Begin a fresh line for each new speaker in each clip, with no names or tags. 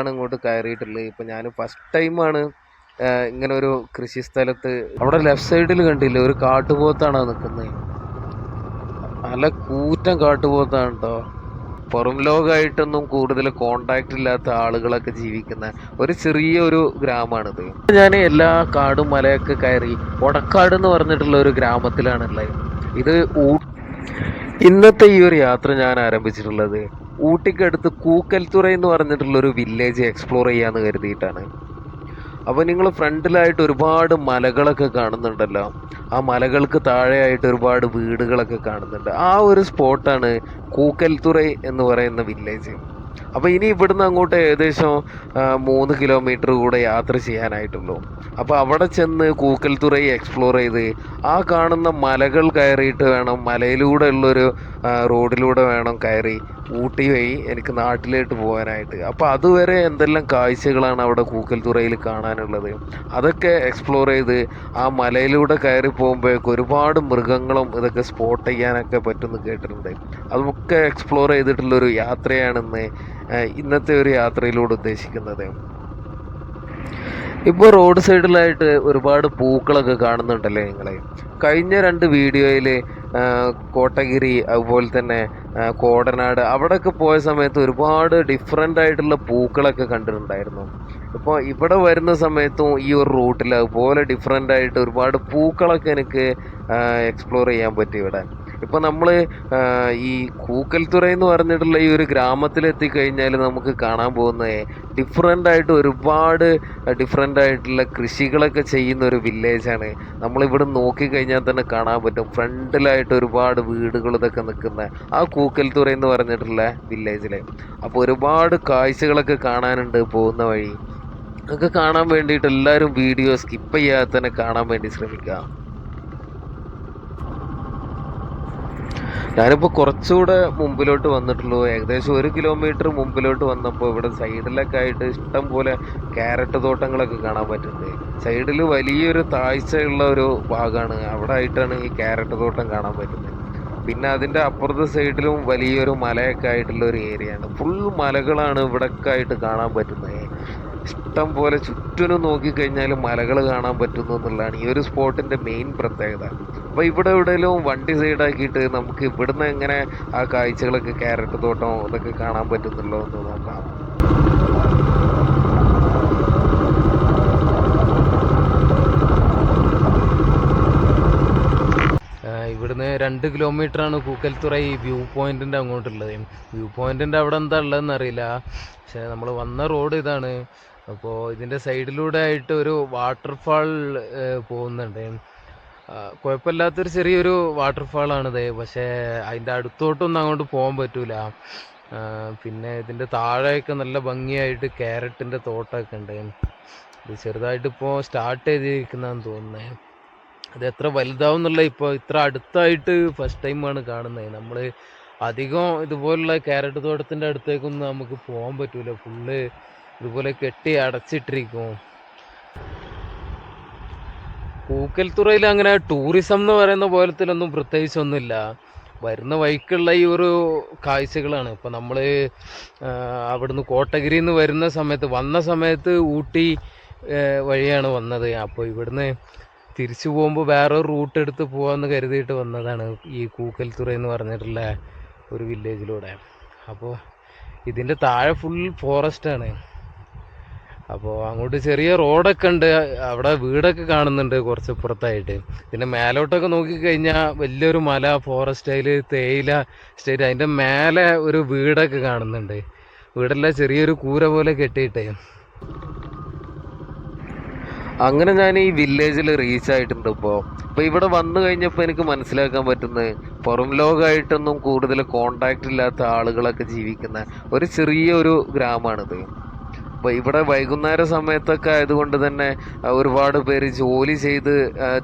ആണ് ഇങ്ങോട്ട് കയറിയിട്ടുള്ളത്. ഇപ്പം ഞാൻ ഫസ്റ്റ് ടൈമാണ് ഇങ്ങനെ ഒരു കൃഷി സ്ഥലത്ത് അവിടെ ലെഫ്റ്റ് സൈഡിൽ കണ്ടില്ലേ ഒരു കാട്ടുപോത്താണ് നിൽക്കുന്നത് നല്ല കൂറ്റൻ കാട്ടുപോത്താണ് കേട്ടോ പുറം ലോകമായിട്ടൊന്നും കൂടുതൽ കോണ്ടാക്ട് ഇല്ലാത്ത ആളുകളൊക്കെ ജീവിക്കുന്ന ഒരു ചെറിയ ഒരു ഗ്രാമമാണിത് ഞാൻ എല്ലാ കാടും മലയൊക്കെ കയറി ഒടക്കാട് എന്ന് പറഞ്ഞിട്ടുള്ള ഒരു ഗ്രാമത്തിലാണുള്ളത്. ഇത് ഇന്നത്തെ ഈ ഒരു യാത്ര ഞാൻ ആരംഭിച്ചിട്ടുള്ളത്. ഊട്ടിക്കടുത്ത് കൂക്കൽത്തുറ എന്ന് പറഞ്ഞിട്ടുള്ള ഒരു വില്ലേജ് എക്സ്പ്ലോർ ചെയ്യാന്ന് കരുതിയിട്ടാണ്. അപ്പോൾ നിങ്ങൾ ഫ്രണ്ടിലായിട്ട് ഒരുപാട് മലകളൊക്കെ കാണുന്നുണ്ടല്ലോ. ആ മലകൾക്ക് താഴെയായിട്ട് ഒരുപാട് വീടുകളൊക്കെ കാണുന്നുണ്ട്. ആ ഒരു സ്പോട്ടാണ് കൂക്കൽത്തുറ എന്ന് പറയുന്ന വില്ലേജ് അപ്പോൾ ഇനി ഇവിടുന്ന് അങ്ങോട്ട് ഏകദേശം മൂന്ന് കിലോമീറ്റർ കൂടെ യാത്ര ചെയ്യാനായിട്ടുള്ളൂ. അപ്പോൾ അവിടെ ചെന്ന് കൂക്കൽത്തുറൈ എക്സ്പ്ലോർ ചെയ്ത് ആ കാണുന്ന മലകൾ കയറിയിട്ട് വേണം മലയിലൂടെ ഉള്ളൊരു റോഡിലൂടെ വേണം കയറി ഊട്ടി വഴി എനിക്ക് നാട്ടിലോട്ട് പോകാനായിട്ട്. അപ്പോൾ അതുവരെ എന്തെല്ലാം കാഴ്ചകളാണ് അവിടെ കൂക്കൽത്തുറയിൽ കാണാനുള്ളത്? അതൊക്കെ എക്സ്പ്ലോർ ചെയ്ത് ആ മലയിലൂടെ കയറി പോകുമ്പോഴേക്ക് ഒരുപാട് മൃഗങ്ങളും ഇതൊക്കെ സ്പോട്ട് ചെയ്യാനൊക്കെ പറ്റുമെന്ന് കേട്ടിട്ടുണ്ട്. അതൊക്കെ എക്സ്പ്ലോർ ചെയ്തിട്ടുള്ളൊരു യാത്രയാണെന്ന് ഇന്നത്തെ ഒരു യാത്രയിലൂടെ ഉദ്ദേശിക്കുന്നത്. ഇപ്പോൾ റോഡ് സൈഡിലായിട്ട് ഒരുപാട് പൂക്കളൊക്കെ കാണുന്നുണ്ടല്ലേ നിങ്ങളെ? കഴിഞ്ഞ രണ്ട് വീഡിയോയിൽ കോട്ടഗിരി അതുപോലെ തന്നെ കോടനാട് അവിടെയൊക്കെ പോയ സമയത്ത് ഒരുപാട് ഡിഫറെന്റ് ആയിട്ടുള്ള പൂക്കളൊക്കെ കണ്ടിട്ടുണ്ടായിരുന്നു. ഇപ്പോൾ ഇവിടെ വരുന്ന സമയത്തും ഈ ഒരു റൂട്ടിൽ അതുപോലെ ഡിഫറെന്റ് ആയിട്ട് ഒരുപാട് പൂക്കളൊക്കെ എനിക്ക് എക്സ്പ്ലോർ ചെയ്യാൻ പറ്റി ഇവിടെ. ഇപ്പോൾ നമ്മൾ ഈ കൂക്കൽത്തുറ എന്ന് പറഞ്ഞിട്ടുള്ള ഈ ഒരു ഗ്രാമത്തിൽ എത്തിക്കഴിഞ്ഞാൽ നമുക്ക് കാണാൻ പോകുന്നത് ഡിഫറെന്റ് ആയിട്ട് ഒരുപാട് ഡിഫറെന്റ് ആയിട്ടുള്ള കൃഷികളൊക്കെ ചെയ്യുന്ന ഒരു വില്ലേജാണ് നമ്മളിവിടെ നോക്കിക്കഴിഞ്ഞാൽ തന്നെ കാണാൻ പറ്റും. ഫ്രണ്ടിലായിട്ട് ഒരുപാട് വീടുകൾ ഇതൊക്കെ നിൽക്കുന്ന ആ കൂക്കൽത്തുറ എന്ന് പറഞ്ഞിട്ടുള്ള വില്ലേജിൽ അപ്പോൾ ഒരുപാട് കാഴ്ചകളൊക്കെ കാണാനുണ്ട് പോകുന്ന വഴി. അതൊക്കെ കാണാൻ വേണ്ടിയിട്ട് എല്ലാവരും വീഡിയോ സ്കിപ്പ് ചെയ്യാതെ തന്നെ കാണാൻ വേണ്ടി ശ്രമിക്കുക. ഞാനിപ്പോൾ കുറച്ചുകൂടെ മുമ്പിലോട്ട് വന്നിട്ടുള്ളൂ. ഏകദേശം ഒരു കിലോമീറ്റർ മുമ്പിലോട്ട് വന്നപ്പോൾ ഇവിടെ സൈഡിലൊക്കെ ആയിട്ട് ഇഷ്ടം പോലെ ക്യാരറ്റ് തോട്ടങ്ങളൊക്കെ കാണാൻ പറ്റുന്നത് സൈഡിൽ വലിയൊരു താഴ്ചയുള്ള ഒരു ഭാഗമാണ് അവിടെ ആയിട്ടാണ് ഈ ക്യാരറ്റ് തോട്ടം കാണാൻ പറ്റുന്നത് പിന്നെ അതിന്റെ അപ്പുറത്തെ സൈഡിലും വലിയൊരു മലയൊക്കെ ആയിട്ടുള്ള ഒരു ഏരിയ ആണ് ഫുൾ മലകളാണ് ഇവിടൊക്കെ ആയിട്ട് കാണാൻ പറ്റുന്നത് ഇഷ്ടം പോലെ ചുറ്റിനും നോക്കിക്കഴിഞ്ഞാൽ മലകൾ കാണാൻ പറ്റുന്നു എന്നുള്ളതാണ് ഈ ഒരു സ്പോട്ടിന്റെ മെയിൻ പ്രത്യേകത. അപ്പോൾ ഇവിടെ എവിടെയെങ്കിലും വണ്ടി സൈഡാക്കിയിട്ട് നമുക്ക് ഇവിടുന്ന് എങ്ങനെ ആ കാഴ്ചകളൊക്കെ ക്യാരറ്റ് തോട്ടം ഇതൊക്കെ കാണാൻ പറ്റുന്നുള്ളോ എന്ന് നോക്കാം. ഇവിടുന്ന് രണ്ട് ആണ് കൂക്കൽത്തുറ ഈ വ്യൂ പോയിന്റിന്റെ അങ്ങോട്ടുള്ളത്. വ്യൂ പോയിന്റിന്റെ അവിടെ എന്താ ഉള്ളതെന്ന് അറിയില്ല. പക്ഷേ നമ്മൾ വന്ന റോഡ് ഇതാണ്. അപ്പോൾ ഇതിന്റെ സൈഡിലൂടെ ആയിട്ട് ഒരു വാട്ടർഫാൾ പോകുന്നുണ്ട്. കുഴപ്പമില്ലാത്തൊരു ചെറിയൊരു വാട്ടർഫാൾ ആണിത് പക്ഷേ അതിന്റെ അടുത്തോട്ടൊന്നും അങ്ങോട്ട് പോകാൻ പറ്റൂല. പിന്നെ ഇതിന്റെ താഴെയൊക്കെ നല്ല ഭംഗിയായിട്ട് ക്യാരറ്റിന്റെ തോട്ടമൊക്കെ ഉണ്ട്. ഇത് ചെറുതായിട്ട് ഇപ്പോൾ സ്റ്റാർട്ട് ചെയ്തിരിക്കുന്നതെന്ന് തോന്നുന്നത് അത് എത്ര വലുതാവും എന്നുള്ള ഇപ്പോൾ ഇത്ര അടുത്തായിട്ട് ഫസ്റ്റ് ടൈമാണ് കാണുന്നത് നമ്മൾ അധികം ഇതുപോലുള്ള ക്യാരറ്റ് തോട്ടത്തിന്റെ അടുത്തേക്കൊന്നും നമുക്ക് പോകാൻ പറ്റൂല. ഫുള്ള് ഇതുപോലെ കെട്ടി അടച്ചിട്ടിരിക്കും. പൂക്കൽത്തുറയിൽ അങ്ങനെ ടൂറിസം എന്ന് പറയുന്ന പോലത്തിലൊന്നും പ്രത്യേകിച്ചൊന്നുമില്ല. വരുന്ന വഴിക്കുള്ള ഈ ഒരു കാഴ്ചകളാണ്. ഇപ്പം നമ്മൾ അവിടുന്ന് കോട്ടഗിരിയിൽ നിന്ന് വരുന്ന സമയത്ത് വന്ന സമയത്ത് ഊട്ടി വഴിയാണ് വന്നത്. അപ്പോൾ ഇവിടുന്ന് തിരിച്ചു പോകുമ്പോൾ വേറെ റൂട്ട് എടുത്ത് പോകാമെന്ന് കരുതിയിട്ട് വന്നതാണ് ഈ കൂക്കൽത്തുറ എന്ന് പറഞ്ഞിട്ടുള്ള ഒരു വില്ലേജിലൂടെ അപ്പോൾ ഇതിന്റെ താഴെ ഫുൾ ഫോറസ്റ്റാണ് അപ്പോൾ അങ്ങോട്ട് ചെറിയ റോഡൊക്കെ ഉണ്ട്. അവിടെ വീടൊക്കെ കാണുന്നുണ്ട് കുറച്ച് പുറത്തായിട്ട്. പിന്നെ മേലോട്ടൊക്കെ നോക്കിക്കഴിഞ്ഞാൽ വലിയൊരു മല ഫോറസ്റ്റ് അതിൽ തേയില സ്റ്റേറ്റ് അതിന്റെ മേലെ ഒരു വീടൊക്കെ കാണുന്നുണ്ട്. വീടെല്ലാം ചെറിയൊരു കൂര പോലെ കെട്ടിയിട്ടേ. അങ്ങനെ ഞാൻ ഈ വില്ലേജിൽ റീച്ച് ആയിട്ടുണ്ട് ഇപ്പോൾ അപ്പോൾ ഇവിടെ വന്നു കഴിഞ്ഞപ്പോൾ എനിക്ക് മനസ്സിലാക്കാൻ പറ്റുന്നത് പുറം ലോകമായിട്ടൊന്നും കൂടുതൽ കോണ്ടാക്റ്റ് ഇല്ലാത്ത ആളുകളൊക്കെ ജീവിക്കുന്ന ഒരു ചെറിയൊരു ഗ്രാമമാണിത് അപ്പോൾ ഇവിടെ വൈകുന്നേര സമയത്തൊക്കെ ആയതുകൊണ്ട് തന്നെ ഒരുപാട് പേര് ജോലി ചെയ്ത്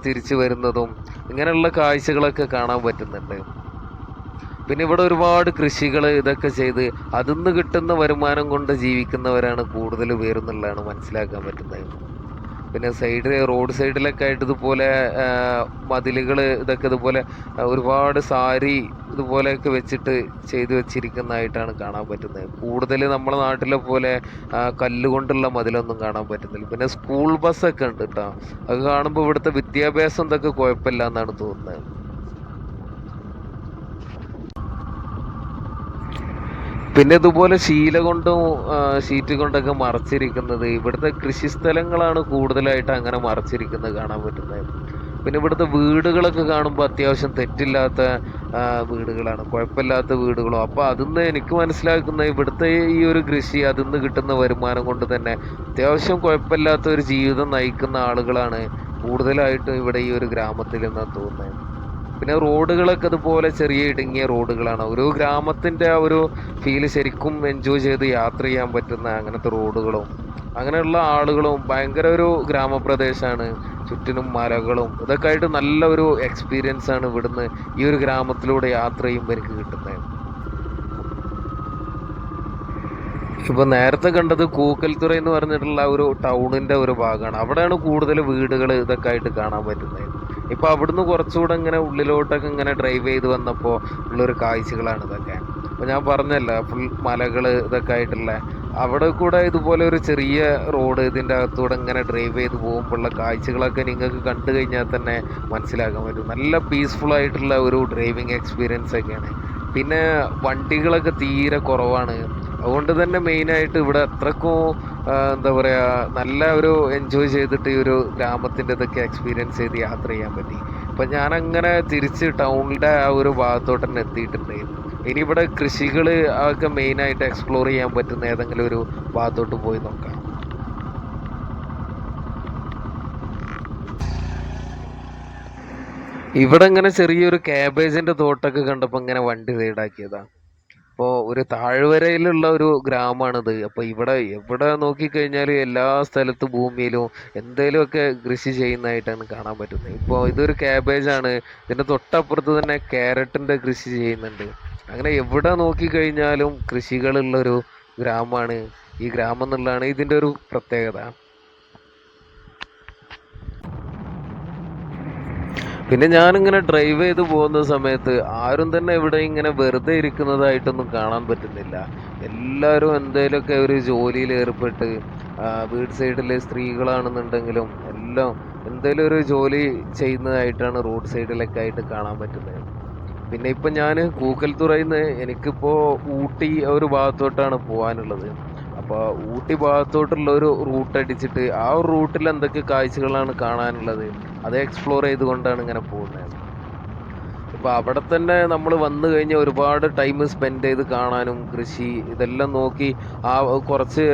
തിരിച്ചു വരുന്നതും ഇങ്ങനെയുള്ള കാഴ്ചകളൊക്കെ കാണാൻ പറ്റുന്നുണ്ട്. പിന്നെ ഇവിടെ ഒരുപാട് കൃഷികൾ ഇതൊക്കെ ചെയ്ത് അതിൽ നിന്ന് കിട്ടുന്ന വരുമാനം കൊണ്ട് ജീവിക്കുന്നവരാണ് കൂടുതൽ പേരെന്നുള്ളതാണ് മനസ്സിലാക്കാൻ പറ്റുന്നത്. പിന്നെ സൈഡ് റോഡ് സൈഡിലൊക്കെ ആയിട്ട് ഇതുപോലെ മതിലുകൾ ഇതൊക്കെ ഇതുപോലെ ഒരുപാട് സാരി ഇതുപോലെയൊക്കെ വെച്ചിട്ട് ചെയ്തു വെച്ചിരിക്കുന്നതായിട്ടാണ് കാണാൻ പറ്റുന്നത്. കൂടുതൽ നമ്മുടെ നാട്ടിലെ പോലെ കല്ലുകൊണ്ടുള്ള മതിലൊന്നും കാണാൻ പറ്റുന്നില്ല. പിന്നെ സ്കൂൾ ബസ്സൊക്കെ ഉണ്ട് കേട്ടോ അത് കാണുമ്പോൾ ഇവിടുത്തെ വിദ്യാഭ്യാസം എന്തൊക്കെ കുഴപ്പമില്ല എന്നാണ് തോന്നുന്നത്. പിന്നെ ഇതുപോലെ ശീല കൊണ്ടും ഷീറ്റ് കൊണ്ടൊക്കെ മറച്ചിരിക്കുന്നത്. ഇവിടുത്തെ കൃഷി സ്ഥലങ്ങളാണ് കൂടുതലായിട്ട് അങ്ങനെ മറച്ചിരിക്കുന്നത് കാണാൻ പറ്റുന്നത്. പിന്നെ ഇവിടുത്തെ വീടുകളൊക്കെ കാണുമ്പോൾ അത്യാവശ്യം തെറ്റില്ലാത്ത വീടുകളാണ്. കുഴപ്പമില്ലാത്ത വീടുകളോ. അപ്പോൾ അതിന്ന് എനിക്ക് മനസ്സിലാക്കുന്ന ഇവിടുത്തെ ഈ ഒരു കൃഷി അതിന്ന് കിട്ടുന്ന വരുമാനം കൊണ്ട് തന്നെ അത്യാവശ്യം കുഴപ്പമില്ലാത്ത ഒരു ജീവിതം നയിക്കുന്ന ആളുകളാണ് കൂടുതലായിട്ടും ഇവിടെ ഈ ഒരു ഗ്രാമത്തിൽ എന്നാണ് തോന്നുന്നത്. പിന്നെ റോഡുകളൊക്കെ അതുപോലെ ചെറിയ ഇടുങ്ങിയ റോഡുകളാണ്. ഒരു ഗ്രാമത്തിന്റെ ആ ഒരു ഫീൽ ശരിക്കും എൻജോയ് ചെയ്ത് യാത്ര ചെയ്യാൻ പറ്റുന്ന അങ്ങനത്തെ റോഡുകളും അങ്ങനെയുള്ള ആളുകളും ഭയങ്കര ഒരു ഗ്രാമപ്രദേശമാണ് ചുറ്റിനും മലകളും ഇതൊക്കെ ആയിട്ട് നല്ല ഒരു എക്സ്പീരിയൻസ് ആണ് ഇവിടുന്ന് ഈ ഒരു ഗ്രാമത്തിലൂടെ യാത്ര ചെയ്യുമ്പോൾ എനിക്ക് കിട്ടുന്നത്. ഇപ്പൊ നേരത്തെ കണ്ടത് കൂക്കൽത്തുറ എന്ന് പറഞ്ഞിട്ടുള്ള ഒരു ടൗണിന്റെ ഒരു ഭാഗമാണ്. അവിടെയാണ് കൂടുതൽ വീടുകൾ ഇതൊക്കെ ആയിട്ട് കാണാൻ പറ്റുന്നത്. ഇപ്പൊ അവിടുന്ന് കുറച്ചുകൂടെ ഇങ്ങനെ ഉള്ളിലോട്ടൊക്കെ ഇങ്ങനെ ഡ്രൈവ് ചെയ്ത് വന്നപ്പോൾ ഉള്ളൊരു കാഴ്ചകളാണ് ഇതൊക്കെ. അപ്പൊ ഞാൻ പറഞ്ഞല്ലോ ഫുൾ മലകൾ ഇതൊക്കെ ആയിട്ടുള്ള. അവിടെ കൂടെ ഇതുപോലെ ഒരു ചെറിയ റോഡ് ഇതിന്റെ അകത്തൂടെ ഇങ്ങനെ ഡ്രൈവ് ചെയ്ത് പോകുമ്പോഴുള്ള കാഴ്ചകളൊക്കെ നിങ്ങൾക്ക് കണ്ടു കഴിഞ്ഞാൽ തന്നെ മനസ്സിലാക്കാൻ പറ്റും. നല്ല പീസ്ഫുൾ ആയിട്ടുള്ള ഒരു ഡ്രൈവിംഗ് എക്സ്പീരിയൻസ് ഒക്കെയാണ്. പിന്നെ വണ്ടികളൊക്കെ തീരെ കുറവാണ്. അതുകൊണ്ട് തന്നെ മെയിനായിട്ട് ഇവിടെ അത്രക്കും എന്താ പറയുക നല്ല ഒരു എൻജോയ് ചെയ്തിട്ട് ഈ ഒരു ഗ്രാമത്തിന്റെ ഇതൊക്കെ എക്സ്പീരിയൻസ് ചെയ്ത് യാത്ര ചെയ്യാൻ പറ്റി. അപ്പം അങ്ങനെ തിരിച്ച് ടൗണിന്റെ ആ ഒരു ഭാഗത്തോട്ട് തന്നെ എത്തിയിട്ടുണ്ടായിരുന്നു. ഇനി ഇവിടെ കൃഷികൾ ഒക്കെ മെയിനായിട്ട് എക്സ്പ്ലോർ ചെയ്യാൻ പറ്റുന്ന ഏതെങ്കിലും ഒരു ഭാഗത്തോട്ട് പോയി നോക്കാം. ഇവിടെ ഇങ്ങനെ ചെറിയൊരു ക്യാബേജിന്റെ തോട്ടൊക്കെ കണ്ടപ്പോൾ ഇങ്ങനെ വണ്ടി സൈഡാക്കിയതാ അപ്പോൾ ഒരു താഴ്വരയിലുള്ള ഒരു ഗ്രാമമാണിത് അപ്പോൾ ഇവിടെ എവിടെ നോക്കിക്കഴിഞ്ഞാൽ എല്ലാ സ്ഥലത്തും ഭൂമിയിലും എന്തേലുമൊക്കെ കൃഷി ചെയ്യുന്നതായിട്ടാണ് കാണാൻ പറ്റുന്നത്. ഇപ്പോൾ ഇതൊരു ആണ്. ഇതിന്റെ തൊട്ടപ്പുറത്ത് തന്നെ ക്യാരറ്റിന്റെ കൃഷി ചെയ്യുന്നുണ്ട്. അങ്ങനെ എവിടെ നോക്കിക്കഴിഞ്ഞാലും കൃഷികളുള്ളൊരു ഗ്രാമമാണ് ഈ ഗ്രാമം എന്നുള്ളതാണ് ഇതിന്റെ ഒരു പ്രത്യേകത. പിന്നെ ഞാൻ ഇങ്ങനെ ഡ്രൈവ് ചെയ്ത് പോകുന്ന സമയത്ത് ആരും തന്നെ ഇവിടെ ഇങ്ങനെ വെറുതെ ഇരിക്കുന്നതായിട്ടൊന്നും കാണാൻ പറ്റുന്നില്ല. എല്ലാവരും എന്തേലൊക്കെ ഒരു ജോലിയിൽ ഏർപ്പെട്ട് വീട് സൈഡിലെ സ്ത്രീകളാണെന്നുണ്ടെങ്കിലും എല്ലാം എന്തേലും ഒരു ജോലി ചെയ്യുന്നതായിട്ടാണ് റോഡ് സൈഡിലൊക്കെ ആയിട്ട് കാണാൻ പറ്റുന്നത്. പിന്നെ ഇപ്പം ഞാൻ കൂക്കൽത്തുറയിൽ നിന്ന് എനിക്കിപ്പോൾ ഊട്ടി ഒരു ഭാഗത്തോട്ടാണ് പോകാനുള്ളത് അപ്പോൾ ഊട്ടി ഭാഗത്തോട്ടുള്ള ഒരു റൂട്ട് അടിച്ചിട്ട് ആ ഒരു റൂട്ടിൽ എന്തൊക്കെ കാഴ്ചകളാണ് കാണാനുള്ളത്? അത് എക്സ്പ്ലോർ ചെയ്തുകൊണ്ടാണ് ഇങ്ങനെ പോകുന്നത്. ഇപ്പൊ അവിടെ തന്നെ നമ്മൾ വന്നു കഴിഞ്ഞാൽ ഒരുപാട് ടൈം സ്പെൻഡ് ചെയ്ത് കാണാനും കൃഷി ഇതെല്ലാം നോക്കി ആ കുറച്ച്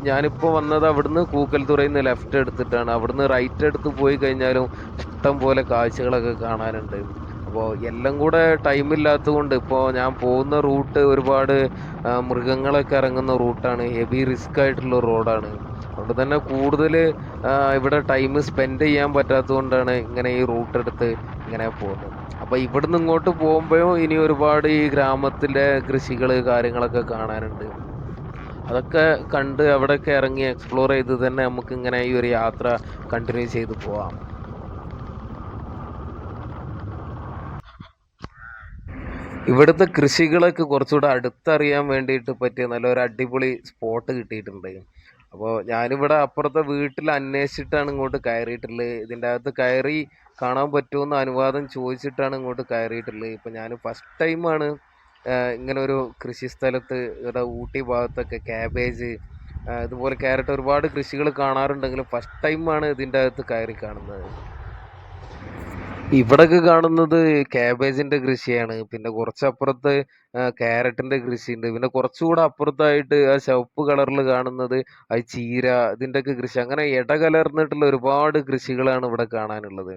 ഞാനിപ്പോൾ ഞാനിപ്പോ വന്നത് അവിടുന്ന് കൂക്കൽത്തുറയിൽ നിന്ന് ലെഫ്റ്റ് എടുത്തിട്ടാണ്. അവിടുന്ന് റൈറ്റ് എടുത്ത് പോയി കഴിഞ്ഞാലും ഇഷ്ടം പോലെ കാഴ്ചകളൊക്കെ കാണാനുണ്ട്. അപ്പോൾ എല്ലാം കൂടെ ടൈം ഇല്ലാത്തതുകൊണ്ട് ഇപ്പോൾ ഞാൻ പോകുന്ന റൂട്ട് ഒരുപാട് മൃഗങ്ങളൊക്കെ ഇറങ്ങുന്ന റൂട്ടാണ് ഹെവി റിസ്ക് ആയിട്ടുള്ള റോഡാണ് അതുകൊണ്ട് തന്നെ കൂടുതൽ ഇവിടെ ടൈം സ്പെൻഡ് ചെയ്യാൻ പറ്റാത്തതുകൊണ്ടാണ് ഇങ്ങനെ ഈ റൂട്ട് എടുത്ത് ഇങ്ങനെ പോകുന്നത്. അപ്പോൾ ഇവിടുന്ന് ഇങ്ങോട്ട് പോകുമ്പോഴും ഇനി ഒരുപാട് ഈ ഗ്രാമത്തിലെ കൃഷികൾ കാര്യങ്ങളൊക്കെ കാണാനുണ്ട്. അതൊക്കെ കണ്ട് അവിടെയൊക്കെ ഇറങ്ങി എക്സ്പ്ലോർ ചെയ്ത് തന്നെ നമുക്ക് ഇങ്ങനെ ഈ ഒരു യാത്ര കണ്ടിന്യൂ ചെയ്ത് പോവാം. ഇവിടുത്തെ കൃഷികളൊക്കെ കുറച്ചുകൂടെ അടുത്തറിയാൻ വേണ്ടിയിട്ട് പറ്റിയ നല്ലൊരു അടിപൊളി സ്പോട്ട് കിട്ടിയിട്ടുണ്ട്. അപ്പോൾ ഞാനിവിടെ അപ്പുറത്തെ വീട്ടിൽ അന്വേഷിച്ചിട്ടാണ് ഇങ്ങോട്ട് കയറിയിട്ടുള്ളത്. ഇതിന്റെ അകത്ത് കയറി കാണാൻ പറ്റുമെന്ന് അനുവാദം ചോദിച്ചിട്ടാണ് ഇങ്ങോട്ട് കയറിയിട്ടുള്ളത്. ഇപ്പം ഞാൻ ഫസ്റ്റ് ടൈമാണ് ഇങ്ങനെ ഒരു കൃഷി സ്ഥലത്ത് ഇവിടെ ഊട്ടി ഭാഗത്തൊക്കെ ക്യാബേജ് ഇതുപോലെ ക്യാരറ്റ് ഒരുപാട് കൃഷികൾ കാണാറുണ്ടെങ്കിലും ഫസ്റ്റ് ടൈമാണ് ഇതിന്റെ അകത്ത് കയറി കാണുന്നത്. ഇവിടൊക്കെ കാണുന്നത് കാബേജിന്റെ കൃഷിയാണ്. പിന്നെ കുറച്ചപ്പുറത്ത് ക്യാരറ്റിന്റെ കൃഷിയുണ്ട്. പിന്നെ കുറച്ചുകൂടെ അപ്പുറത്തായിട്ട് ആ ചുവപ്പ് കളറിൽ കാണുന്നത് അത് ചീര ഇതിന്റെയൊക്കെ കൃഷി. അങ്ങനെ ഇടകലർന്നിട്ടുള്ള ഒരുപാട് കൃഷികളാണ് ഇവിടെ കാണാനുള്ളത്.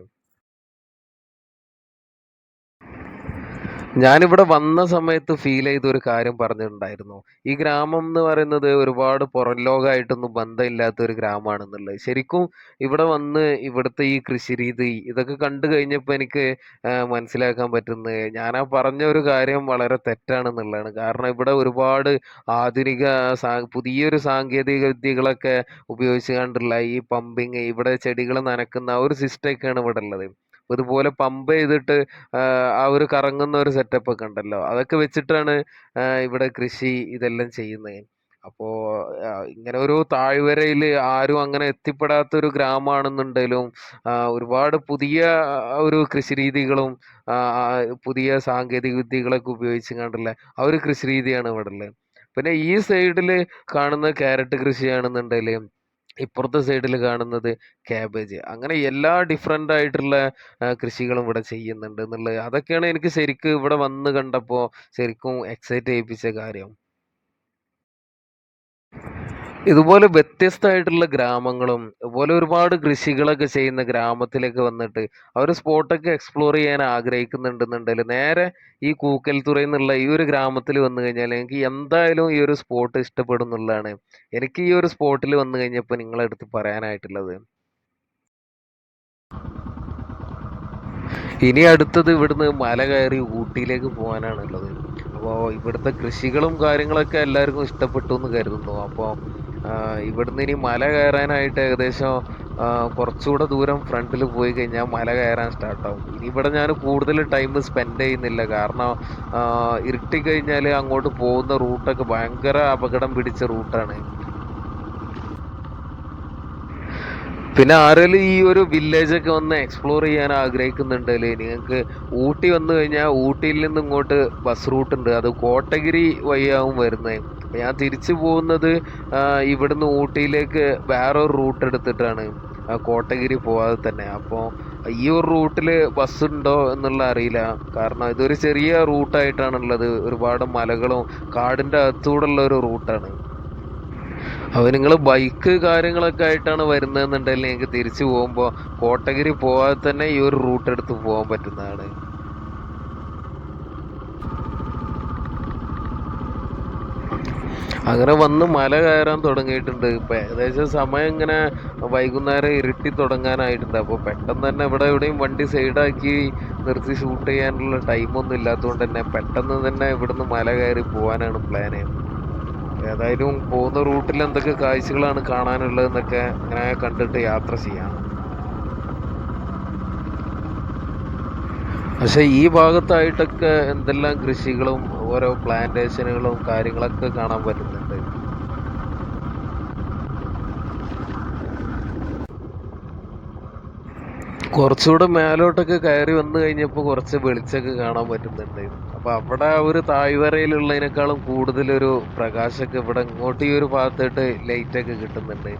ഞാനിവിടെ വന്ന സമയത്ത് ഫീൽ ചെയ്ത ഒരു കാര്യം പറഞ്ഞിട്ടുണ്ടായിരുന്നു. ഈ ഗ്രാമം എന്ന് പറയുന്നത് ഒരുപാട് പുറം ലോകമായിട്ടൊന്നും ബന്ധമില്ലാത്ത ഒരു ഗ്രാമമാണെന്നുള്ളത്. ശരിക്കും ഇവിടെ വന്ന് ഇവിടുത്തെ ഈ കൃഷിരീതി ഇതൊക്കെ കണ്ടു കഴിഞ്ഞപ്പോൾ എനിക്ക് മനസ്സിലാക്കാൻ പറ്റുന്നത് ഞാൻ ആ പറഞ്ഞ ഒരു കാര്യം വളരെ തെറ്റാണെന്നുള്ളതാണ്. കാരണം ഇവിടെ ഒരുപാട് ആധുനിക പുതിയൊരു സാങ്കേതിക വിദ്യകളൊക്കെ ഉപയോഗിച്ചുകൊണ്ടുള്ള ഈ പമ്പിങ് ഇവിടെ ചെടികൾ നനക്കുന്ന ആ ഒരു സിസ്റ്റമൊക്കെയാണ് ഇവിടെ ഉള്ളത്. ഇതുപോലെ പമ്പ് ചെയ്തിട്ട് ആ ഒരു കറങ്ങുന്ന ഒരു സെറ്റപ്പ് ഒക്കെ ഉണ്ടല്ലോ. അതൊക്കെ വെച്ചിട്ടാണ് ഇവിടെ കൃഷി ഇതെല്ലാം ചെയ്യുന്നത്. അപ്പോ ഇങ്ങനെ ഒരു താഴ്വരയിൽ ആരും അങ്ങനെ എത്തിപ്പെടാത്ത ഒരു ഗ്രാമമാണെന്നുണ്ടെങ്കിലും ഒരുപാട് പുതിയ ഒരു കൃഷിരീതികളും ആഹ് ആഹ് പുതിയ സാങ്കേതിക വിദ്യകളൊക്കെ കണ്ടല്ലേ ആ ഒരു കൃഷി രീതിയാണ് ഇവിടെ ഉള്ളത്. പിന്നെ ഈ സൈഡിൽ കാണുന്ന ക്യാരറ്റ് കൃഷിയാണെന്നുണ്ടെങ്കിൽ ഇപ്പുറത്തെ സൈഡിൽ കാണുന്നത് ക്യാബേജ്. അങ്ങനെ എല്ലാ ഡിഫറന്റ് ആയിട്ടുള്ള കൃഷികളും ഇവിടെ ചെയ്യുന്നുണ്ട് എന്നുള്ളത് അതൊക്കെയാണ് എനിക്ക് ശരിക്കും ഇവിടെ വന്ന് കണ്ടപ്പോൾ ശരിക്കും എക്സൈറ്റ് ചെയ്യിപ്പിച്ച കാര്യം. ഇതുപോലെ വ്യത്യസ്തമായിട്ടുള്ള ഗ്രാമങ്ങളും, ഇതുപോലെ ഒരുപാട് കൃഷികളൊക്കെ ചെയ്യുന്ന ഗ്രാമത്തിലേക്ക് വന്നിട്ട് അവർ സ്പോട്ടൊക്കെ എക്സ്പ്ലോർ ചെയ്യാൻ ആഗ്രഹിക്കുന്നുണ്ടെന്നുണ്ടെങ്കിൽ നേരെ ഈ കൂക്കൽത്തുറയിൽ ഈ ഒരു ഗ്രാമത്തിൽ വന്നു കഴിഞ്ഞാൽ എനിക്ക് എന്തായാലും ഈ ഒരു സ്പോട്ട് ഇഷ്ടപ്പെടും എന്നുള്ളതാണ് എനിക്ക് ഈ ഒരു സ്പോട്ടിൽ വന്നു കഴിഞ്ഞപ്പോൾ നിങ്ങളെ അടുത്ത് പറയാനായിട്ടുള്ളത്. ഇനി അടുത്തത് ഇവിടുന്ന് മല കയറി ഊട്ടിയിലേക്ക് പോകാനാണുള്ളത്. അപ്പോൾ ഇവിടുത്തെ കൃഷികളും കാര്യങ്ങളൊക്കെ എല്ലാവർക്കും ഇഷ്ടപ്പെട്ടു എന്ന് കരുതുന്നു. അപ്പോൾ ഇവിടുന്ന് ഇനി മല കയറാനായിട്ട് ഏകദേശം കുറച്ചുകൂടെ ദൂരം ഫ്രണ്ടിൽ പോയി കഴിഞ്ഞാൽ മല കയറാൻ സ്റ്റാർട്ടാവും. ഇനി ഇവിടെ ഞാൻ കൂടുതൽ ടൈം സ്പെൻഡ് ചെയ്യുന്നില്ല. കാരണം ഇരുട്ടി കഴിഞ്ഞാൽ അങ്ങോട്ട് പോകുന്ന റൂട്ടൊക്കെ ഭയങ്കര അപകടം പിടിച്ച റൂട്ടാണ്. പിന്നെ ആരെങ്കിലും ഈ ഒരു വില്ലേജ് ഒക്കെ ഒന്ന് എക്സ്പ്ലോർ ചെയ്യാൻ ആഗ്രഹിക്കുന്നുണ്ടല്ലേ നിങ്ങൾക്ക് ഊട്ടി വന്നു കഴിഞ്ഞാൽ ഊട്ടിയിൽ നിന്ന് ഇങ്ങോട്ട് ബസ് റൂട്ട് ഉണ്ട്. അത് കോട്ടഗിരി വഴിയാവും വരുന്നത്. ഞാൻ തിരിച്ചു പോകുന്നത് ഇവിടുന്ന് ഊട്ടിയിലേക്ക് വേറൊരു റൂട്ട് എടുത്തിട്ടാണ്. കോട്ടഗിരി പോവാതെ തന്നെ. അപ്പോൾ ഈ ഒരു റൂട്ടിൽ ബസ് ഉണ്ടോ എന്നുള്ള അറിയില്ല. കാരണം ഇതൊരു ചെറിയ റൂട്ടായിട്ടാണുള്ളത്. ഒരുപാട് മലകളും കാടിന്റെ അകത്തൂടെയുള്ള ഒരു റൂട്ടാണ്. അപ്പോൾ നിങ്ങൾ ബൈക്ക് കാര്യങ്ങളൊക്കെ ആയിട്ടാണ് വരുന്നതെന്നുണ്ടെങ്കിൽ നിങ്ങൾക്ക് തിരിച്ചു പോകുമ്പോൾ കോട്ടഗിരി പോവാതെ തന്നെ ഈ ഒരു റൂട്ട് എടുത്ത് പോകാൻ പറ്റുന്നതാണ്. അങ്ങനെ വന്ന് മല കയറാൻ തുടങ്ങിയിട്ടുണ്ട്. ഇപ്പം ഏകദേശം സമയം ഇങ്ങനെ വൈകുന്നേരം ഇരുട്ടി തുടങ്ങാനായിട്ടുണ്ട്. അപ്പോൾ പെട്ടെന്ന് തന്നെ ഇവിടെ എവിടെയും വണ്ടി സൈഡാക്കി നിർത്തി ഷൂട്ട് ചെയ്യാനുള്ള ടൈമൊന്നും ഇല്ലാത്തതുകൊണ്ട് തന്നെ പെട്ടെന്ന് തന്നെ ഇവിടുന്ന് മല കയറി പോകാനാണ് പ്ലാന്. ഏതായാലും പോകുന്ന റൂട്ടിൽ എന്തൊക്കെ കാഴ്ചകളാണ് കാണാനുള്ളതെന്നൊക്കെ ഇങ്ങനെ കണ്ടിട്ട് യാത്ര ചെയ്യാം. പക്ഷേ ഈ ഭാഗത്തായിട്ടൊക്കെ എന്തെല്ലാം കൃഷികളും ഓരോ പ്ലാന്റേഷനുകളും കാര്യങ്ങളൊക്കെ കാണാൻ പറ്റുന്നുണ്ട്. കുറച്ചുകൂടെ മേലോട്ടൊക്കെ കയറി വന്നു കഴിഞ്ഞപ്പോൾ കുറച്ച് വെളിച്ചമൊക്കെ കാണാൻ പറ്റുന്നുണ്ടായിരുന്നു അപ്പൊ അവിടെ ഒരു താഴ്വരയിലുള്ളതിനേക്കാളും കൂടുതലൊരു പ്രകാശമൊക്കെ ഇവിടെ ഇങ്ങോട്ട് ഈ ഒരു ഭാഗത്തായിട്ട് ലൈറ്റൊക്കെ കിട്ടുന്നുണ്ട്.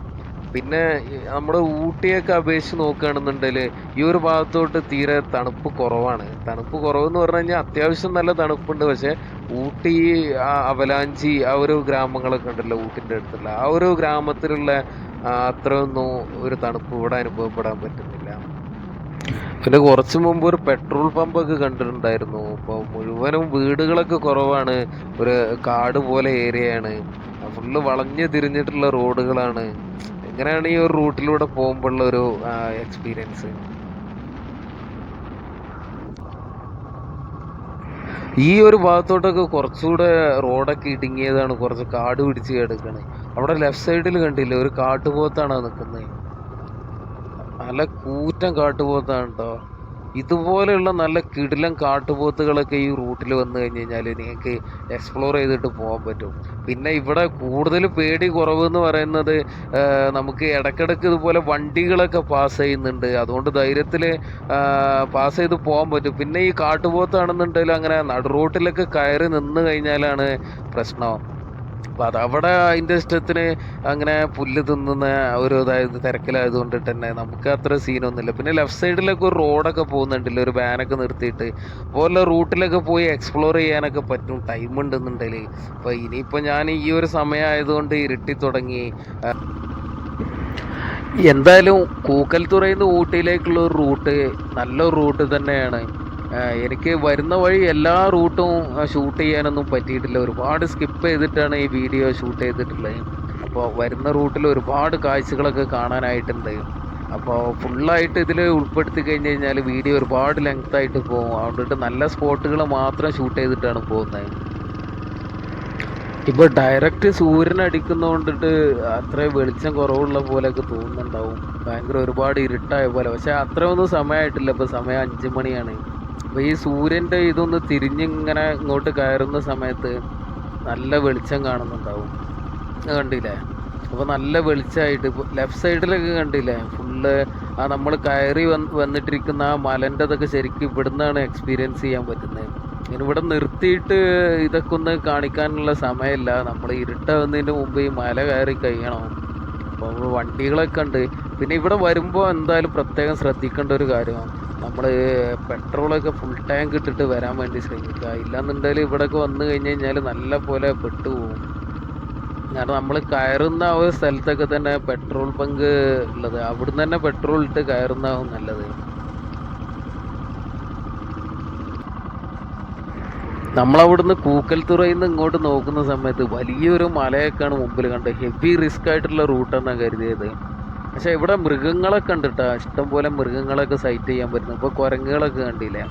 പിന്നെ നമ്മുടെ ഊട്ടിയൊക്കെ അപേക്ഷിച്ച് നോക്കുകയാണെന്നുണ്ടെങ്കിൽ ഈ ഒരു ഭാഗത്തോട്ട് തീരെ തണുപ്പ് കുറവാണ്. തണുപ്പ് കുറവെന്ന് പറഞ്ഞു കഴിഞ്ഞാൽ അത്യാവശ്യം നല്ല തണുപ്പുണ്ട്. പക്ഷേ ഊട്ടി അവലാഞ്ചി ആ ഒരു ഗ്രാമങ്ങളൊക്കെ ഉണ്ടല്ലോ ഊട്ടിന്റെ അടുത്തുള്ള ആ ഒരു ഗ്രാമത്തിലുള്ള അത്രയൊന്നും ഒരു തണുപ്പ് ഇവിടെ അനുഭവപ്പെടാൻ പറ്റുന്നില്ല. പിന്നെ കുറച്ച് മുമ്പ് ഒരു പെട്രോൾ പമ്പൊക്കെ കണ്ടിട്ടുണ്ടായിരുന്നു. അപ്പോൾ മുഴുവനും വീടുകളൊക്കെ കുറവാണ്. ഒരു കാട് പോലെ ഏരിയയാണ്. ഫുള്ള് വളഞ്ഞു തിരിഞ്ഞിട്ടുള്ള റോഡുകളാണ്. എങ്ങനെയാണ് ഈ ഒരു റൂട്ടിലൂടെ പോകുമ്പോഴുള്ള ഒരു എക്സ്പീരിയൻസ്? ഈ ഒരു ഭാഗത്തോട്ടൊക്കെ കുറച്ചുകൂടെ റോഡൊക്കെ ഇടുങ്ങിയതാണ്. കുറച്ച് കാട് പിടിച്ച് കിടക്കാണ്. അവിടെ ലെഫ്റ്റ് സൈഡിൽ കണ്ടില്ലേ ഒരു കാട്ടുപോത്താണ് നിക്കുന്നത്. നല്ല കൂറ്റൻ കാട്ടുപോത്താണ് ട്ടോ. ഇതുപോലെയുള്ള നല്ല കിടിലം കാട്ടുപോത്തുകളൊക്കെ ഈ റൂട്ടിൽ വന്നു കഴിഞ്ഞ് കഴിഞ്ഞാൽ നിങ്ങൾക്ക് എക്സ്പ്ലോർ ചെയ്തിട്ട് പോകാൻ പറ്റും. പിന്നെ ഇവിടെ കൂടുതൽ പേടി കുറവ് എന്ന് പറയുന്നത് നമുക്ക് ഇടക്കിടക്ക് ഇതുപോലെ വണ്ടികളൊക്കെ പാസ് ചെയ്യുന്നുണ്ട്. അതുകൊണ്ട് ധൈര്യത്തിൽ പാസ് ചെയ്ത് പോകാൻ പറ്റും. പിന്നെ ഈ കാട്ടുപോത്താണെന്നുണ്ടെങ്കിൽ അങ്ങനെ നടു റോട്ടിലൊക്കെ കയറി നിന്ന് കഴിഞ്ഞാലാണ് പ്രശ്നം. അപ്പോൾ അത് അവിടെ അതിന്റെ ഇഷ്ടത്തിന് അങ്ങനെ പുല്ല് തിന്നുന്ന ഒരു അതായത് തിരക്കിലായത് കൊണ്ട് തന്നെ നമുക്ക് അത്ര സീനൊന്നുമില്ല. പിന്നെ ലെഫ്റ്റ് സൈഡിലൊക്കെ ഒരു റോഡൊക്കെ പോകുന്നുണ്ടല്ലോ ഒരു വാനൊക്കെ നിർത്തിയിട്ട്. അതുപോലെ റൂട്ടിലൊക്കെ പോയി എക്സ്പ്ലോർ ചെയ്യാനൊക്കെ പറ്റും ടൈം ഉണ്ടെന്നുണ്ടെങ്കിൽ അപ്പോൾ ഇനിയിപ്പോൾ ഞാൻ ഈ ഒരു സമയം ആയതുകൊണ്ട് ഇരുട്ടി തുടങ്ങി. എന്തായാലും എന്തായാലും കൂക്കൽത്തുറയിൽ നിന്ന് ഊട്ടിയിലേക്കുള്ള ഒരു റൂട്ട് നല്ല റൂട്ട് തന്നെയാണ്. എനിക്ക് വരുന്ന വഴി എല്ലാ റൂട്ടും ഷൂട്ട് ചെയ്യാനൊന്നും പറ്റിയിട്ടില്ല. ഒരുപാട് സ്കിപ്പ് ചെയ്തിട്ടാണ് ഈ വീഡിയോ ഷൂട്ട് ചെയ്തിട്ടുള്ളത്. അപ്പോൾ വരുന്ന റൂട്ടിൽ ഒരുപാട് കാഴ്ചകളൊക്കെ കാണാനായിട്ടുണ്ട്. അപ്പോൾ ഫുള്ളായിട്ട് ഇതിൽ ഉൾപ്പെടുത്തി കഴിഞ്ഞ് കഴിഞ്ഞാൽ വീഡിയോ ഒരുപാട് ലെങ്ത് ആയിട്ട് പോകും. അതുകൊണ്ടിട്ട് നല്ല സ്പോട്ടുകൾ മാത്രം ഷൂട്ട് ചെയ്തിട്ടാണ് പോകുന്നത്. ഇപ്പോൾ ഡയറക്റ്റ് സൂര്യൻ അടിക്കുന്ന കൊണ്ടിട്ട് അത്ര വെളിച്ചം കുറവുള്ള പോലെയൊക്കെ തോന്നുന്നുണ്ടാവും. ഭയങ്കര ഒരുപാട് ഇരുട്ടായ പോലെ. പക്ഷെ അത്രയൊന്നും സമയമായിട്ടില്ല. ഇപ്പോൾ സമയം അഞ്ച് മണിയാണ്. അപ്പോൾ ഈ സൂര്യന്റെ ഇതൊന്ന് തിരിഞ്ഞിങ്ങനെ ഇങ്ങോട്ട് കയറുന്ന സമയത്ത് നല്ല വെളിച്ചം കാണുന്നുണ്ടാവും. കണ്ടില്ലേ? അപ്പോൾ നല്ല വെളിച്ചമായിട്ട് ലെഫ്റ്റ് സൈഡിലൊക്കെ കണ്ടില്ലേ? ഫുള്ള് ആ നമ്മൾ കയറി വന്ന് വന്നിട്ടിരിക്കുന്ന ആ മലന്റെ ഇതൊക്കെ ശരിക്കും ഇവിടുന്നാണ് എക്സ്പീരിയൻസ് ചെയ്യാൻ പറ്റുന്നത്. ഇവിടെ നിർത്തിയിട്ട് ഇതൊക്കെ ഒന്ന് കാണിക്കാനുള്ള സമയമില്ല. നമ്മൾ ഇരുട്ടാവുന്നതിന് മുമ്പ് ഈ മല കയറി കഴിയണം. അപ്പോൾ വണ്ടികളൊക്കെ ഉണ്ട്. പിന്നെ ഇവിടെ വരുമ്പോൾ എന്തായാലും പ്രത്യേകം ശ്രദ്ധിക്കേണ്ട ഒരു കാര്യമാണ് നമ്മൾ പെട്രോളൊക്കെ ഫുൾ ടാങ്ക് ഇട്ടിട്ട് വരാൻ വേണ്ടി ശ്രമിക്കുക. ഇല്ലാന്നുണ്ടെങ്കിൽ ഇവിടെയൊക്കെ വന്നു കഴിഞ്ഞ് കഴിഞ്ഞാൽ നല്ല പോലെ പെട്ടുപോകും കാരണം നമ്മൾ കയറുന്ന ആ ഒരു സ്ഥലത്തൊക്കെ തന്നെ പെട്രോൾ പങ്ക് ഉള്ളത്. അവിടുന്ന് തന്നെ പെട്രോൾ ഇട്ട് കയറുന്നതാവും നല്ലത്. നമ്മളവിടുന്ന് കൂക്കൽത്തുറയിൽ നിന്ന് ഇങ്ങോട്ട് നോക്കുന്ന സമയത്ത് വലിയൊരു മലയൊക്കെയാണ് മുമ്പിൽ കണ്ടത് ഹെവി റിസ്ക് ആയിട്ടുള്ള റൂട്ടെന്നാണ് കരുതിയത്. പക്ഷെ ഇവിടെ മൃഗങ്ങളൊക്കെ ഉണ്ട് കേട്ടോ ഇഷ്ടംപോലെ മൃഗങ്ങളൊക്കെ സൈറ്റ് ചെയ്യാൻ പറ്റുന്നു ഇപ്പോൾ കുരങ്ങുകളൊക്കെ കണ്ടില്ലേ?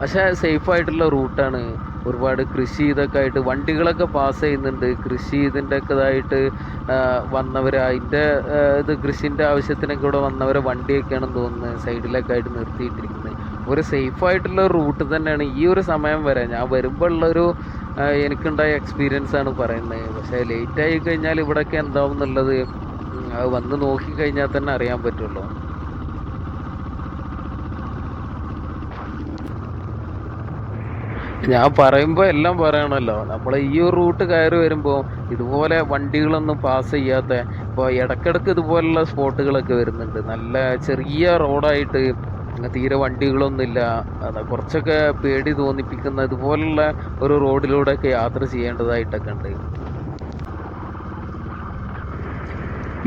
പക്ഷേ സേഫ് ആയിട്ടുള്ള റൂട്ടാണ് ഒരുപാട് കൃഷി ഇതൊക്കെ ആയിട്ട് വണ്ടികളൊക്കെ പാസ് ചെയ്യുന്നുണ്ട്. കൃഷി ഇതിന്റെ ഒക്കെ ഇതായിട്ട് വന്നവർ അതിന്റെ ഇത് കൃഷിന്റെ ആവശ്യത്തിനൊക്കെ ഇവിടെ വന്നവരെ വണ്ടിയൊക്കെയാണെന്ന് തോന്നുന്നത് സൈഡിലൊക്കെ ആയിട്ട് നിർത്തിയിട്ടിരിക്കുന്നത്. ഒരു സേഫ് ആയിട്ടുള്ള റൂട്ട് തന്നെയാണ് ഈ ഒരു സമയം വരെ. ഞാൻ ആ, എനിക്കുണ്ടായ എക്സ്പീരിയൻസ് ആണ് പറയുന്നത്. പക്ഷേ ആയി കഴിഞ്ഞാൽ ഇവിടെയൊക്കെ എന്താവും എന്നുള്ളത് അത് വന്ന് നോക്കി കഴിഞ്ഞാൽ തന്നെ അറിയാൻ പറ്റുള്ളൂ. ഞാൻ പറയുമ്പോൾ എല്ലാം പറയണമല്ലോ നമ്മൾ ഈ ഒരു റൂട്ട് കയറി വരുമ്പോൾ ഇതുപോലെ വണ്ടികളൊന്നും പാസ് ചെയ്യാത്ത ഇപ്പോൾ ഇടക്കിടക്ക് ഇതുപോലുള്ള സ്പോട്ടുകളൊക്കെ വരുന്നുണ്ട്. നല്ല ചെറിയ റോഡായിട്ട് തീരെ വണ്ടികളൊന്നുമില്ല. അതാ കുറച്ചൊക്കെ പേടി തോന്നിപ്പിക്കുന്ന ഇതുപോലുള്ള ഒരു റോഡിലൂടെയൊക്കെ യാത്ര ചെയ്യേണ്ടതായിട്ടൊക്കെ ഉണ്ട്.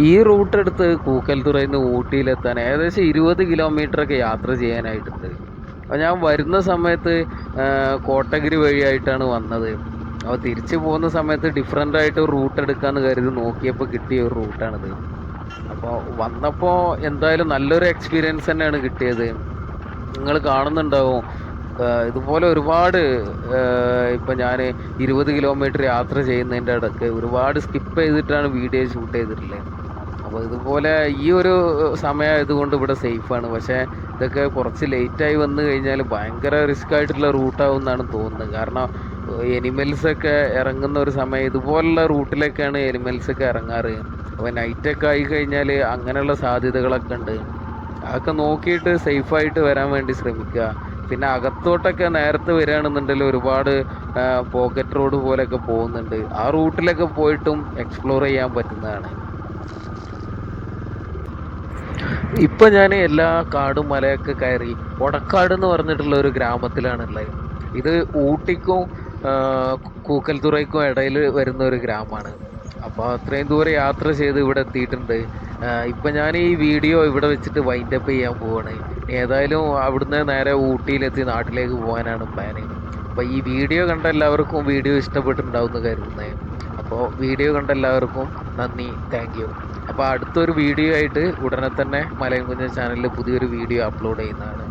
ഈ റൂട്ട് എടുത്ത് കൂക്കൽത്തുറയിൽ നിന്ന് ഊട്ടിയിലെത്താൻ ഏകദേശം ഇരുപത് കിലോമീറ്ററൊക്കെ യാത്ര ചെയ്യാനായിട്ടുണ്ട്. അപ്പോൾ ഞാൻ വരുന്ന സമയത്ത് കോട്ടഗിരി വഴിയായിട്ടാണ് വന്നത്. അപ്പോൾ തിരിച്ചു പോകുന്ന സമയത്ത് ഡിഫറെന്റ് ആയിട്ട് റൂട്ട് എടുക്കാമെന്ന് കരുതി നോക്കിയപ്പോൾ കിട്ടിയ ഒരു റൂട്ടാണിത്. അപ്പോൾ വന്നപ്പോൾ എന്തായാലും നല്ലൊരു എക്സ്പീരിയൻസ് തന്നെയാണ് കിട്ടിയത്. നിങ്ങൾ കാണുന്നുണ്ടാവും. ഇതുപോലെ ഒരുപാട് ഇപ്പം ഞാൻ ഇരുപത് കിലോമീറ്റർ യാത്ര ചെയ്യുന്നതിന്റെ ഇടയ്ക്ക് ഒരുപാട് സ്കിപ്പ് ചെയ്തിട്ടാണ് വീഡിയോ ഷൂട്ട് ചെയ്തിട്ടുള്ളത്. അപ്പോൾ ഇതുപോലെ ഈ ഒരു സമയം ഇതുകൊണ്ട് ഇവിടെ സേഫ് ആണ്. പക്ഷേ ഇതൊക്കെ കുറച്ച് ലേറ്റായി വന്നു കഴിഞ്ഞാൽ ഭയങ്കര റിസ്ക് ആയിട്ടുള്ള റൂട്ടാവും എന്നാണ് തോന്നുന്നത്. കാരണം എനിമൽസ് ഒക്കെ ഇറങ്ങുന്ന ഒരു സമയം ഇതുപോലുള്ള റൂട്ടിലൊക്കെയാണ് എനിമൽസ് ഒക്കെ ഇറങ്ങാറ്. അപ്പോൾ നൈറ്റൊക്കെ ആയി കഴിഞ്ഞാൽ അങ്ങനെയുള്ള സാധ്യതകളൊക്കെ ഉണ്ട്. അതൊക്കെ നോക്കിയിട്ട് സേഫായിട്ട് വരാൻ വേണ്ടി ശ്രമിക്കുക. പിന്നെ അകത്തോട്ടൊക്കെ നേരത്തെ വരികയാണെന്നുണ്ടെങ്കിൽ ഒരുപാട് പോക്കറ്റ് റോഡ് പോലെയൊക്കെ പോകുന്നുണ്ട്. ആ റൂട്ടിലൊക്കെ പോയിട്ടും എക്സ്പ്ലോർ ചെയ്യാൻ പറ്റുന്നതാണ്. ഇപ്പൊ ഞാൻ എല്ലാ കാടും മലയൊക്കെ കയറി ഒടക്കാട് എന്ന് പറഞ്ഞിട്ടുള്ള ഒരു ഗ്രാമത്തിലാണ് ഉള്ളത്. ഇത് ഊട്ടിക്കും കൂക്കൽത്തുറയ്ക്കും ഇടയിൽ വരുന്ന ഒരു ഗ്രാമമാണ് അപ്പോൾ അത്രയും ദൂരം യാത്ര ചെയ്ത് ഇവിടെ എത്തിയിട്ടുണ്ട്. ഇപ്പം ഞാൻ ഈ വീഡിയോ ഇവിടെ വെച്ചിട്ട് വൈൻഡ് അപ്പ് ചെയ്യാൻ പോവാണ്. ഏതായാലും അവിടുന്ന് നേരെ ഊട്ടിയിലെത്തി നാട്ടിലേക്ക് പോകാനാണ് പ്ലാന് അപ്പോൾ ഈ വീഡിയോ കണ്ട എല്ലാവർക്കും വീഡിയോ ഇഷ്ടപ്പെട്ടിട്ടുണ്ടാവും എന്ന് കരുതുന്നത് അപ്പോൾ വീഡിയോ കണ്ട എല്ലാവർക്കും നന്ദി താങ്ക് യു അപ്പോൾ അടുത്തൊരു വീഡിയോ ആയിട്ട് ഉടനെ തന്നെ മലയം കുഞ്ഞ ചാനലിൽ പുതിയൊരു വീഡിയോ അപ്ലോഡ് ചെയ്യുന്നതാണ്.